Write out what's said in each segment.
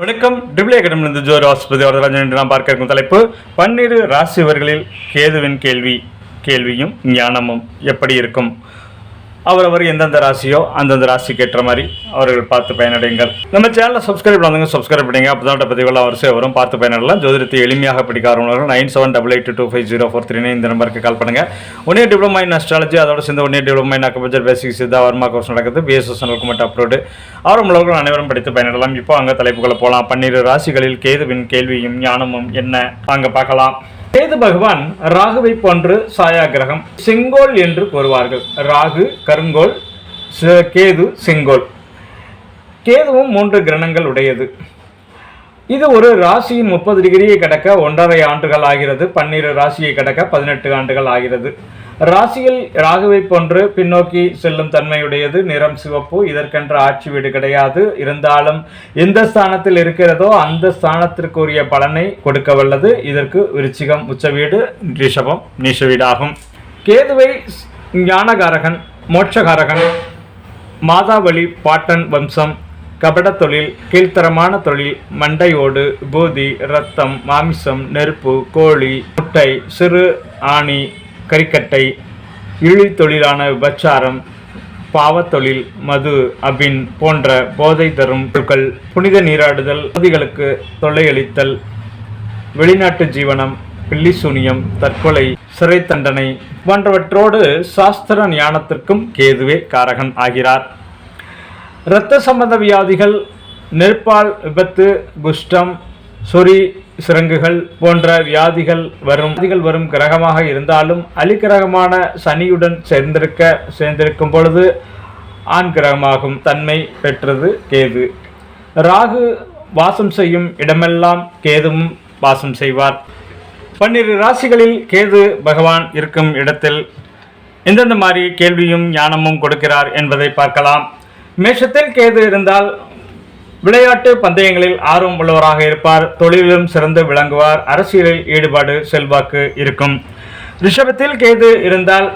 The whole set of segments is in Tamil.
வணக்கம். டிபிள் அகாடமிலிருந்து ஜோர் ஆஸ்பதி வரதராஜன் என்று நாம் பார்க்க இருக்கும் தலைப்பு பன்னிரு ராசிவர்களில் கேதுவின் கேள்வி கேள்வியும் ஞானமும் எப்படி இருக்கும்? அவரவர் எந்தெந்த ராசியோ அந்தந்த ராசிக்கு ஏற்ற மாதிரி அவர்கள் பார்த்து பயனடைங்கள் நம்ம சேனலை சப்ஸ்கிரைப் பண்ணுங்க சப்ஸ்கிரைப் பண்ணிங்க. அப்போ தான் பதிவுகள் வரிசை வரும். பார்த்து பயனடலாம் ஜோதிடத்தை எளிமையாக பிடிக்க ஆரம்பிவர்கள் nine seven double eight two five zero four three இந்த நம்பருக்கு கால் பண்ணுங்க. ஒன்னே டிப்ளமா இன் அஸ்ட்ராலஜி அதோட சேர்ந்து ஒன்னே diploma in acupuncture basic Siddha Varma course நடக்குது. பிஎஸ்எஸ் மட்டும் அப்லோடு ஆரம்பவர்கள் அனைவரும் படித்து பயனடலாம் இப்போ அங்கே தலைப்புகளை போகலாம் பன்னிரு ராசிகளில் கேதுவின் கேள்வியும் ஞானமும் என்ன? அங்கே பார்க்கலாம். கேது பகவான் ராகுவை போன்று சாயா கிரகம் செங்கோல் என்று கூறுவார்கள். ராகு கருங்கோல் ச- கேது செங்கோல். கேதுவும் மூன்று கிரணங்கள் உடையது. இது ஒரு ராசியின் முப்பது டிகிரியை கடக்க ஒன்றரை ஆண்டுகள் ஆகிறது. பன்னிரு ராசியை கடக்க பதினெட்டு ஆண்டுகள் ஆகிறது. ராசியில் ராகுவை போன்று பின்னோக்கி செல்லும் தன்மையுடையது. நிறம் சிவப்பு. இதற்கென்ற ஆட்சி வீடு கிடையாது. இருந்தாலும் எந்த ஸ்தானத்தில் இருக்கிறதோ அந்த ஸ்தானத்திற்குரிய பலனை கொடுக்க வல்லது. இதற்கு விருச்சிகம் உச்ச வீடு ரிஷபம் நீஷ வீடாகும். கேதுவை ஞானகாரகன் மோட்சகாரகன் மாதாவளி பாட்டன் வம்சம் கபட தொழில் கீழ்த்தரமான தொழில் மண்டையோடு பூதி ரத்தம் மாமிசம் நெருப்பு கோழி முட்டை சிறு ஆணி கறிக்கட்டை இழி தொழிலான விபச்சாரம் பாவத்தொழில் மது அபின் போன்ற போதை தரும் பொருட்கள் புனித நீராடுதல் பகுதிகளுக்கு தொல்லையளித்தல் வெளிநாட்டு ஜீவனம் பில்லி சூனியம் தற்கொலை சிறை தண்டனை போன்றவற்றோடு சாஸ்திர ஞானத்திற்கும் கேதுவே காரகன் ஆகிறார். இரத்த சம்பந்த வியாதிகள் நெருப்பால் விபத்து குஷ்டம் சொறி சிரங்குகள் போன்ற வியாதிகள் வரும். வியாதிகள் வரும் கிரகமாக இருந்தாலும் அலிக்கிரகமான சனியுடன் சேர்ந்திருக்க சேர்ந்திருக்கும் பொழுது ஆண் கிரகமாகும். தன்மை பெற்றது கேது. ராகு வாசம் செய்யும் இடமெல்லாம் கேதுவும் வாசம் செய்வார். பன்னிரு ராசிகளில் கேது பகவான் இருக்கும் இடத்தில் எந்தெந்த மாதிரி கேள்வியும் ஞானமும் கொடுக்கிறார் என்பதை பார்க்கலாம். மேஷத்தில் கேது இருந்தால் விளையாட்டு பந்தயங்களில் ஆர்வம் உள்ளவராக இருப்பார். தொழிலிலும் சிறந்து விளங்குவார். அரசியலில் ஈடுபாடு செல்வாக்கு இருக்கும். ரிஷபத்தில் கேது இருந்தால்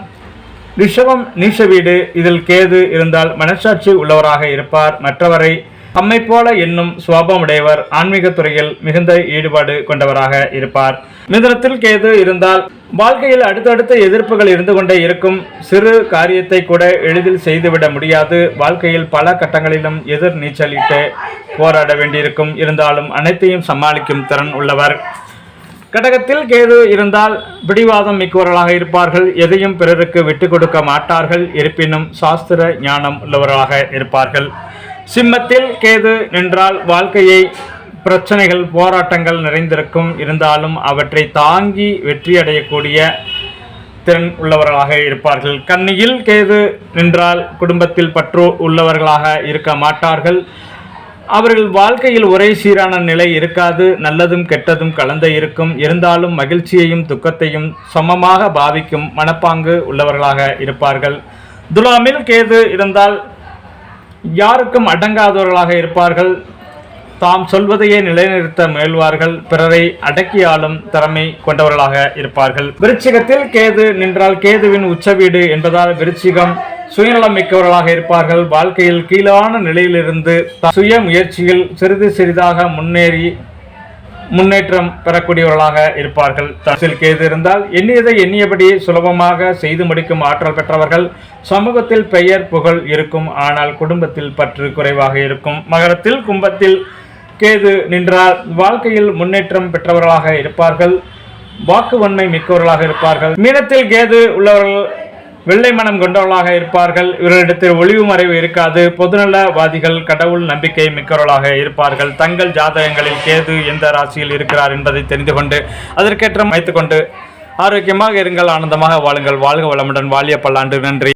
ரிஷபம் நீச வீடு. இதில் கேது இருந்தால் மனசாட்சி உள்ளவராக இருப்பார். மற்றவரை அம்மை போல என்னும் சுவாபமுடையவர் ஆன்மீக துறையில் மிகுந்த ஈடுபாடு கொண்டவராக இருப்பார். மிதனத்தில் கேது இருந்தால் வாழ்க்கையில் அடுத்தடுத்த எதிர்ப்புகள் இருந்து கொண்டே இருக்கும். சிறு காரியத்தை கூட எளிதில் செய்துவிட முடியாது. வாழ்க்கையில் பல கட்டங்களிலும் எதிர் நீச்சலிட்டு போராட வேண்டியிருக்கும். இருந்தாலும் அனைத்தையும் சமாளிக்கும் திறன் உள்ளவர். கடகத்தில் கேது இருந்தால் பிடிவாதம் மிக்கவர்களாக இருப்பார்கள். எதையும் பிறருக்கு விட்டு கொடுக்க மாட்டார்கள். இருப்பினும் சாஸ்திர ஞானம் உள்ளவர்களாக இருப்பார்கள். சிம்மத்தில் கேது நின்றால் வாழ்க்கையை பிரச்சனைகள் போராட்டங்கள் நிறைந்திருக்கும் இருந்தாலும் அவற்றை தாங்கி வெற்றியடையக்கூடிய திறன் உள்ளவர்களாக இருப்பார்கள். கண்ணியில் கேது நின்றால் குடும்பத்தில் பற்று உள்ளவர்களாக இருக்க மாட்டார்கள். அவர்கள் வாழ்க்கையில் ஒரே சீரான நிலை இருக்காது. நல்லதும் கெட்டதும் கலந்த இருக்கும். இருந்தாலும் மகிழ்ச்சியையும் துக்கத்தையும் சமமாக பாவிக்கும் மனப்பாங்கு உள்ளவர்களாக இருப்பார்கள். துலாமில் கேது இருந்தால் யாருக்கும் அடங்காதவர்களாக இருப்பார்கள். தாம் சொல்வதையே நிலைநிறுத்த முயல்வார்கள் பிறரை அடக்கியாளும் திறமை கொண்டவர்களாக இருப்பார்கள். விருச்சிகத்தில் கேது நின்றால் கேதுவின் உச்சவீடு என்பதால் விருச்சிகம் சுயநலம் மிக்கவர்களாக இருப்பார்கள். வாழ்க்கையில் கீழான நிலையிலிருந்து சுய முயற்சியில் சிறிது சிறிதாக முன்னேறி முன்னேற்றம் பெறக்கூடியவர்களாக இருப்பார்கள். தசில் கேது இருந்தால் எண்ணியதை எண்ணியபடி சுலபமாக செய்து முடிக்கும் ஆற்றல் பெற்றவர்கள். சமூகத்தில் பெயர் புகழ் இருக்கும் ஆனால் குடும்பத்தில் பற்று குறைவாக இருக்கும். மகரத்தில் கும்பத்தில் கேது நின்றால் வாழ்க்கையில் முன்னேற்றம் பெற்றவர்களாக இருப்பார்கள். வாக்கு வன்மை மிக்கவர்களாக இருப்பார்கள். மீனத்தில் கேது உள்ளவர்கள் வெள்ளை மனம் கொண்டவர்களாக இருப்பார்கள். இவர்களிடத்தில் ஒளிவு மறைவு இருக்காது. பொதுநலவாதிகள் கடவுள் நம்பிக்கை மிக்கவர்களாக இருப்பார்கள். தங்கள் ஜாதகங்களில் கேது எந்த ராசியில் இருக்கிறார் என்பதை தெரிந்து கொண்டு அதற்கேற்ற வைத்துக்கொண்டு ஆரோக்கியமாக இருங்கள் ஆனந்தமாக வாழுங்கள். வாழ்க வளமுடன். வாழிய பல்லாண்டு நன்றி.